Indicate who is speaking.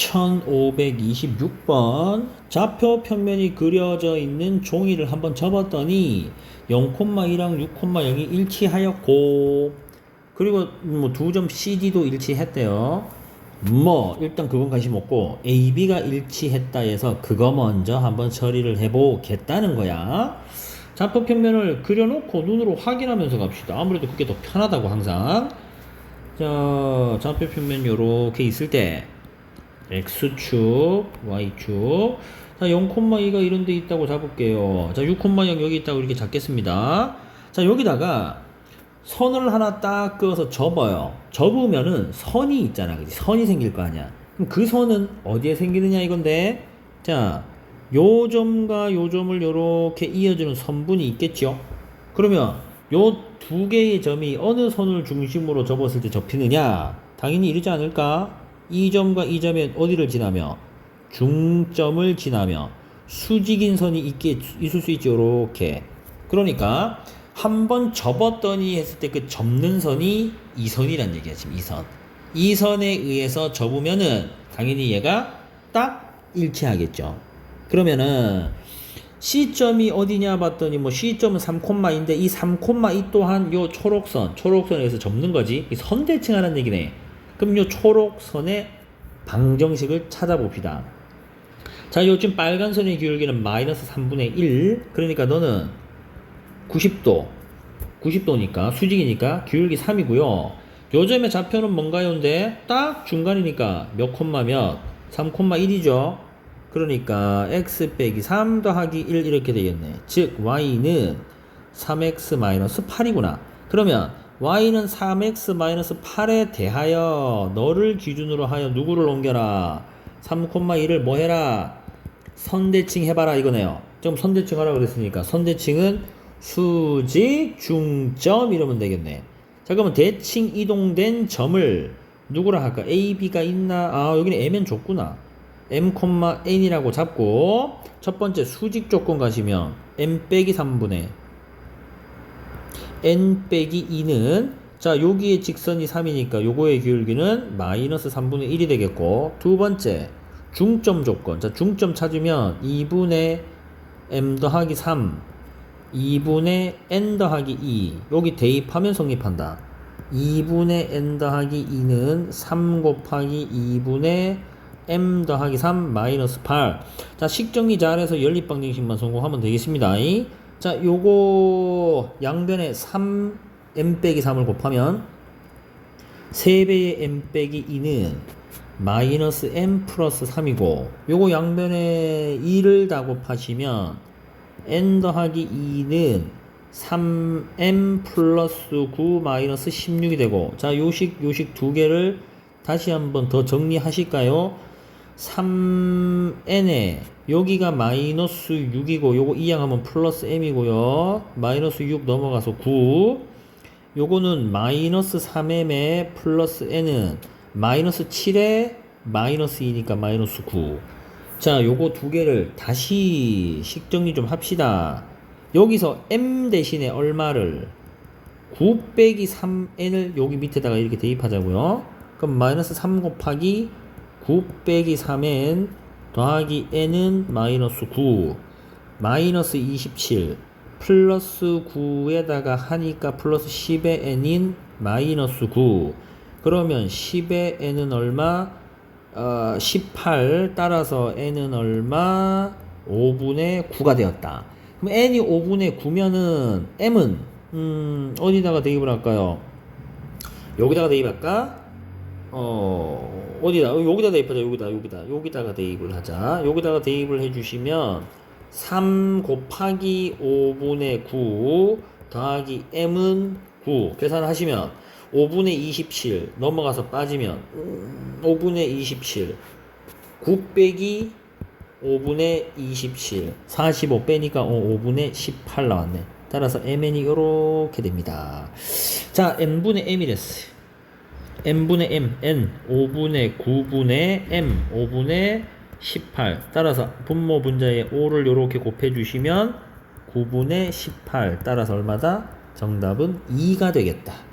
Speaker 1: 1526번 좌표 편면이 그려져 있는 종이를 한번 접었더니 0,1랑 6,0이 일치하였고 그리고 뭐 두 점 CD도 일치했대요. 뭐 일단 그건 관심 없고 AB가 일치했다 해서 그거 먼저 한번 처리를 해보겠다는 거야. 좌표 편면을 그려놓고 눈으로 확인하면서 갑시다. 아무래도 그게 더 편하다고 항상. 자, 좌표 편면 요렇게 있을 때 X축, Y축. 자, 0,2가 이런 데 있다고 잡을게요. 자, 6,0 여기 있다고 이렇게 잡겠습니다. 자, 여기다가 선을 하나 딱 그어서 접어요. 접으면은 선이 있잖아. 그지? 선이 생길 거 아니야. 그럼 그 선은 어디에 생기느냐 이건데. 자, 요 점과 요 점을 요렇게 이어주는 선분이 있겠죠. 그러면 요 두 개의 점이 어느 선을 중심으로 접었을 때 접히느냐? 당연히 이러지 않을까? 이 점과 이 점에 어디를 지나며 중점을 지나며 수직인 선이 있게 있을 수 있죠. 요렇게. 그러니까 한 번 접었더니 했을 때 그 접는 선이 이 선이란 얘기야 지금 이 선. 이 선에 의해서 접으면은 당연히 얘가 딱 일치하겠죠. 그러면은 C점이 어디냐 봤더니 뭐 C점은 3콤마인데 이 3콤마 이 또한 요 초록선, 초록선에서 접는 거지. 이 선대칭하는 얘기네. 그럼 요 초록선의 방정식을 찾아봅시다. 자, 요즘 빨간 선의 기울기는 마이너스 3분의 1. 그러니까 너는 90도, 90도니까 수직이니까 기울기 3이고요. 요점의 좌표는 뭔가요인데 딱 중간이니까 몇 콤마 몇? 3 콤마 1이죠. 그러니까 x 빼기 3 더하기 1 이렇게 되겠네. 즉 y는 3x 8이구나. 그러면 y는 3x 8에 대하여 너를 기준으로 하여 누구를 옮겨라. 3,1을 뭐 해라? 선대칭 해봐라 이거네요. 좀 선대칭 하라 그랬으니까 선대칭은 수직 중점 이러면 되겠네. 자 그러면 대칭 이동된 점을 누구라 할까? A, B가 있나? 아 여기는 M은 줬구나. M, N이라고 잡고 첫 번째 수직 조건 가시면 M 빼기 3분의 N 빼기 2는 자 여기에 직선이 3이니까 요거의 기울기는 마이너스 3분의 1이 되겠고 두 번째 중점 조건 자 중점 찾으면 2분의 M 더하기 3 2분의 N 더하기 2 여기 대입하면 성립한다 2분의 N 더하기 2는 3 곱하기 2분의 M 더하기 3 마이너스 8. 자, 식정리 잘해서 연립방정식만 성공하면 되겠습니다. 자, 요거 양변에 3 M 빼기 3을 곱하면 3배의 M 빼기 2는 마이너스 M 플러스 3이고 요거 양변에 2를 다 곱하시면 N 더하기 2는 3M 플러스 9 마이너스 16이 되고 자 요식 요식 두 개를 다시 한번 더 정리하실까요? 3n에 여기가 마이너스 6이고 요거 이항하면 플러스 m이고요. 마이너스 6 넘어가서 9 요거는 마이너스 3m에 플러스 n은 마이너스 7에 마이너스 2니까 마이너스 9 자 요거 두 개를 다시 식정리 좀 합시다. 여기서 m 대신에 얼마를 9 빼기 3n을 여기 밑에다가 이렇게 대입하자고요. 그럼 마이너스 3 곱하기 9 빼기 3n 더하기 n은 마이너스 9 마이너스 27 플러스 9에다가 하니까 플러스 10의 n인 마이너스 9 그러면 10의 n은 얼마? 어, 18 따라서 n은 얼마? 5분의 9가 되었다 그럼 n이 5분의 9면은 m은 음, 어디다가 대입을 할까요? 여기다가 대입할까? 어, 어디다? 어, 여기다 대입하자, 여기다, 여기다. 여기다가 대입을 하자. 여기다가 대입을 해주시면, 3 곱하기 5분의 9 더하기 m은 9. 계산하시면, 5분의 27 넘어가서 빠지면, 5분의 27. 9 빼기 5분의 27. 45 빼니까 5분의 18 나왔네. 따라서 mn이 이렇게 됩니다. 자, n분의 m이랬어요. N분의 m, n 5분의 9분의 m 5분의 18 따라서 분모 분자에 5를 이렇게 곱해주시면 9분의 18 따라서 얼마다? 정답은 2가 되겠다.